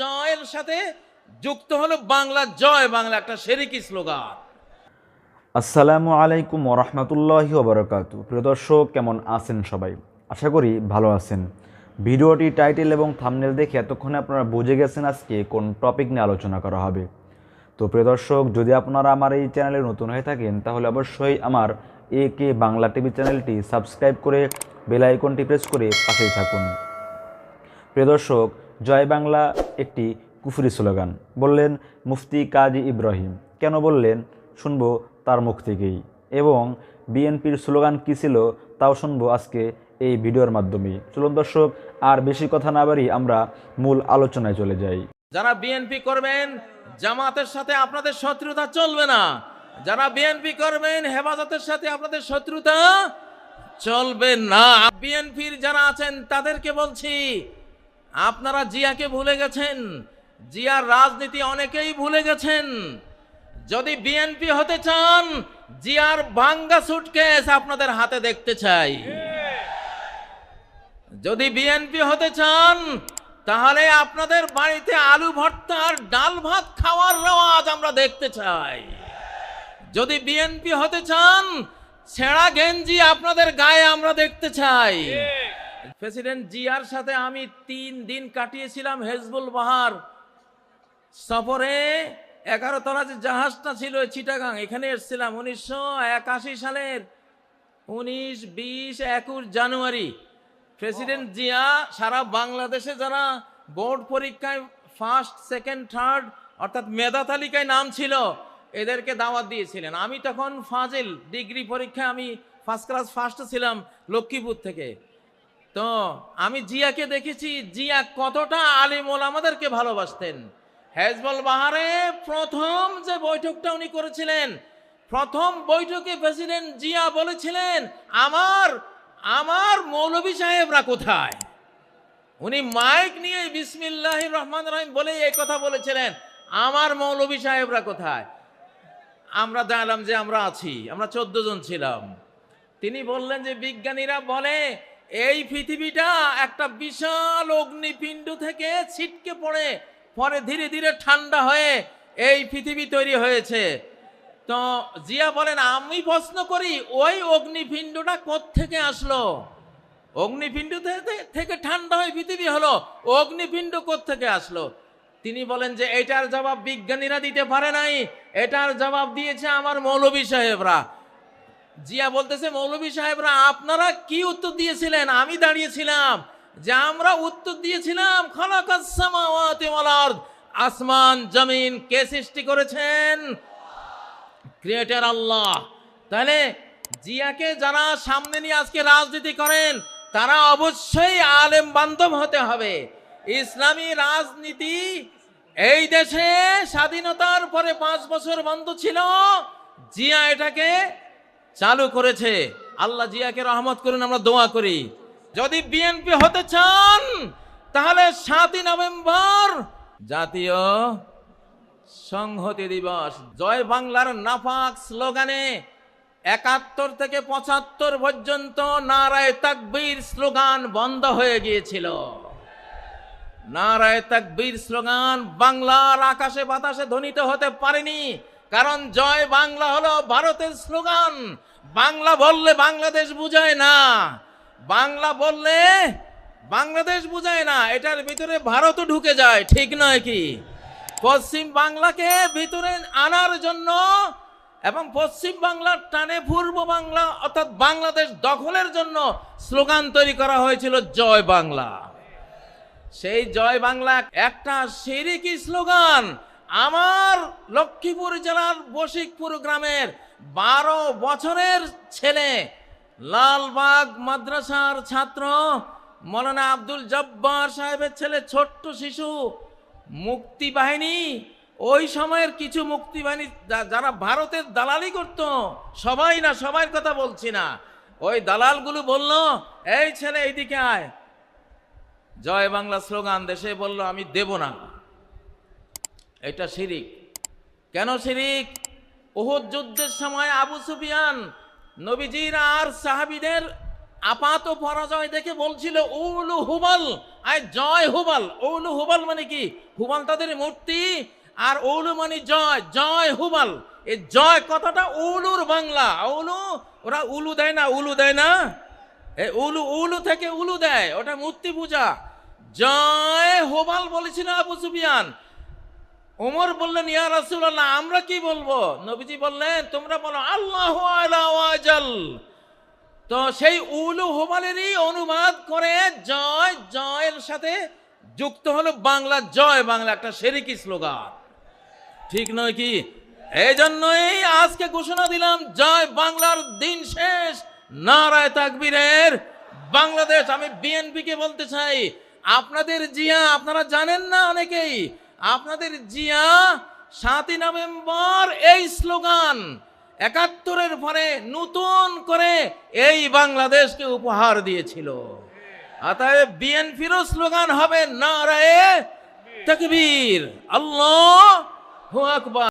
জয়ের সাথে যুক্ত হলো বাংলা জয় বাংলা, একটা সেরিকি স্লোগান। আসসালামু আলাইকুম ওরহমতুল্লাহি ওবরাকাতু প্রিয় দর্শক, কেমন আছেন সবাই? আশা করি ভালো আছেন। ভিডিওটি টাইটেল এবং থামনেল দেখে এতক্ষণে আপনারা বুঝে গেছেন আজকে কোন টপিক নিয়ে আলোচনা করা হবে। তো প্রিয় দর্শক, যদি আপনারা আমার এই চ্যানেলে নতুন হয়ে থাকেন, তাহলে অবশ্যই আমার এ কে বাংলা টিভি চ্যানেলটি সাবস্ক্রাইব করে বেল আইকনটি প্রেস করে পাশেই থাকুন। প্রিয় দর্শক, জয় বাংলা একটি কুফুরি স্লোগান। বললেন, মুফতি কাজী ইব্রাহিম। কেন বললেন, শুনব তার মুখ থেকেই। এবং বিএনপির স্লোগান কী ছিল, তাও শুনব আজকে এই ভিডিওর মাধ্যমে। চলুন দর্শক, আর বেশি কথা না বাড়ি আমরা মূল আলোচনায় চলে যাই। যারা বিএনপি করবেন, জামাতের সাথে আপনাদের শত্রুতা চলবে না। যারা বিএনপি করবেন, হেফাজতের সাথে আপনাদের শত্রুতা চলবে না। বিএনপির যারা আছেন, তাদেরকে বলছি আপনারা জিয়াকে ভুলে গেছেন। জিয়ার রাজনীতি অনেকেই ভুলে গেছেন। যদি বিএনপি হতে চান, জিয়ার ভাঙ্গা সুটকেস আপনাদের হাতে দেখতে চাই। যদি বিএনপি হতে চান, তাহলে আপনাদের বাড়িতে আলু ভর্তা আর ডাল ভাত খাওয়ার রেওয়াজ আমরা দেখতে চাই। যদি বিএনপি হতে চান, ছেঁড়া গেঞ্জি আপনাদের গায়ে আমরা দেখতে চাই। প্রেসিডেন্ট জিয়ার সাথে আমি তিন দিন কাটিয়েছিলাম হেজবুল বাহার। সফরে এগারো তলা যে জাহাজটা ছিল চিটাগাং এখানে এসেছিলাম উনিশশো একাশি সালের উনিশ বিশ একুশ জানুয়ারি। প্রেসিডেন্ট জিয়া সারা বাংলাদেশে যারা বোর্ড পরীক্ষায় ফার্স্ট সেকেন্ড থার্ড অর্থাৎ মেধা তালিকায় নাম ছিল এদেরকে দাওয়াত দিয়েছিলেন। আমি তখন ফাজিল ডিগ্রি পরীক্ষায় আমি ফার্স্ট ক্লাস ফার্স্ট ছিলাম লক্ষ্মীপুর থেকে। তো আমি জিয়াকে দেখেছি, জিয়া কতটা আলিম আমাদেরকে ভালোবাসতেন। হেজবল বাহারে প্রথম যে বৈঠকটা উনি করেছিলেন, প্রথম বৈঠকে প্রেসিডেন্ট জিয়া বলেছিলেন, আমার আমার মৌলভী সাহেবরা কোথায়? উনি মাইক নিয়ে বিসমিল্লাহ রহমান রহিম বলে এই কথা বলেছিলেন, আমার মৌলভী সাহেবরা কোথায়? আমরা জানলাম যে আমরা আছি, আমরা চোদ্দ জন ছিলাম। তিনি বললেন যে বিজ্ঞানীরা বলে এই পৃথিবীটা একটা বিশাল অগ্নিপিণ্ড থেকে ছিটকে পড়ে, পরে ধীরে ধীরে ঠান্ডা হয়ে এই পৃথিবী তৈরি হয়েছে। তো জিয়া বলেন, আমি প্রশ্ন করি, ওই অগ্নিপিণ্ডটা থেকে আসলো? অগ্নিপিণ্ড থেকে- ঠান্ডা হয়ে পৃথিবী হলো, অগ্নিপিণ্ড থেকে আসলো? তিনি বলেন যে, এটার জবাব বিজ্ঞানীরা দিতে পারে নাই, এটার জবাব দিয়েছে আমার মৌলভী সাহেবরা। জিয়া বলতেছে, মৌলভী সাহেবরা, আপনারা কি উত্তর দিয়েছিলেন? আমি দাঁড়িয়েছিলাম যে আমরা উত্তর দিয়েছিলাম আসমান, জমিন কে সৃষ্টি করেছেন? ক্রিয়েটার আল্লাহ। তাহলে জিয়াকে যারা সামনে নিয়ে আজকে রাজনীতি করেন, তারা অবশ্যই আলেম বান্ধব হতে হবে। ইসলামী রাজনীতি এই দেশে স্বাধীনতার পরে পাঁচ বছর বন্ধ ছিল, জিয়া এটাকে চালু করেছে। আল্লাহ জিয়াকে রহমত করুন, আমরা দোয়া করি। যদি বিএনপি হতে চান, তাহলে সাতই নভেম্বর জাতীয় সংহতি দিবস। জয় বাংলার নাফাক স্লোগানে একাত্তর থেকে পঁচাত্তর পর্যন্ত নারায় তাকবীর স্লোগান বন্ধ হয়ে গিয়েছিল। নারায় তাকবীর স্লোগান বাংলার আকাশে বাতাসে ধ্বনিত হতে পারেনি, কারণ জয় বাংলা হলো ভারতের স্লোগান। বাংলা বললে বাংলাদেশ বুঝায় না। বাংলা বললে বাংলাদেশ বুঝায় না। এটার ভিতরে ভারতও ঢুকে যায়, ঠিক নয় কি? পশ্চিম বাংলাকে ভিতরে আনার জন্য এবং পশ্চিম বাংলার টানে পূর্ব বাংলা অর্থাৎ বাংলাদেশ দখলের জন্য স্লোগান তৈরি করা হয়েছিল, জয় বাংলা। সেই জয় বাংলা একটা সিরিকি স্লোগান। আমার লক্ষ্মীপুর জেলার বশিকপুর গ্রামের বারো বছরের ছেলে, লালবাগ মাদ্রাসার ছাত্র, মৌলানা আব্দুল জব্বার সাহেবের ছেলে, ছোট্ট শিশু, মুক্তি বাহিনী। ওই সময়ের কিছু মুক্তি বাহিনী যারা ভারতের দালালি করত, সবাই না সবার কথা বলছি না। ওই দালালগুলো বলল, এই ছেলে, এইদিকে আয়। জয় বাংলা স্লোগান দেশে বলল, আমি দেব না। এটা শিরিক। কেন শিরিক? ওহুদ যুদ্ধের সময় আবু সুফিয়ান নবীজির আর সাহাবিদের আপাত পরাজয় দেখে বলছিল, উলু হুবাল। আয় জয় হুবাল। উলু হুবাল মানে কি? হুবাল তাদের মূর্তি, আর উলু মানে জয় জয় হুবাল। এই জয় কথাটা উলুর বাংলা। উলু, ওরা উলু দেয় না, উলু দেয় না। এ উলু উলু থেকে উলু দেয়, ওটা মূর্তি পূজা। জয় হোবাল বলেছিল আবু সুফিয়ান। ওমর বললেন, ইয়া রাসূলুল্লাহ, আমরা কি বলব? নবীজি বললেন, তোমরা বলো, আল্লাহ আলা ওয়াজাল। তো সেই উলু হোবালেরই অনুবাদ করে জয়, জয়ের সাথে যুক্ত হলো বাংলা, জয় বাংলা, একটা সেরিকি স্লোগান। ঠিক নয় কি? এই জন্যই আজকে ঘোষণা দিলাম, জয় বাংলার দিন শেষ, নারায় তাকবীরের বাংলাদেশ। আমি বিএনপিকে বলতে চাই, আপনাদের জিয়া, আপনারা জানেন না অনেকেই আপনাদের জিয়া সাতই নভেম্বর এই স্লোগান একাত্তরের পরে নতুন করে এই বাংলাদেশকে উপহার দিয়েছিল। অতএব বিএনপিরও স্লোগান হবে নারায়ে তকবীর। আল্লাহ আকবার।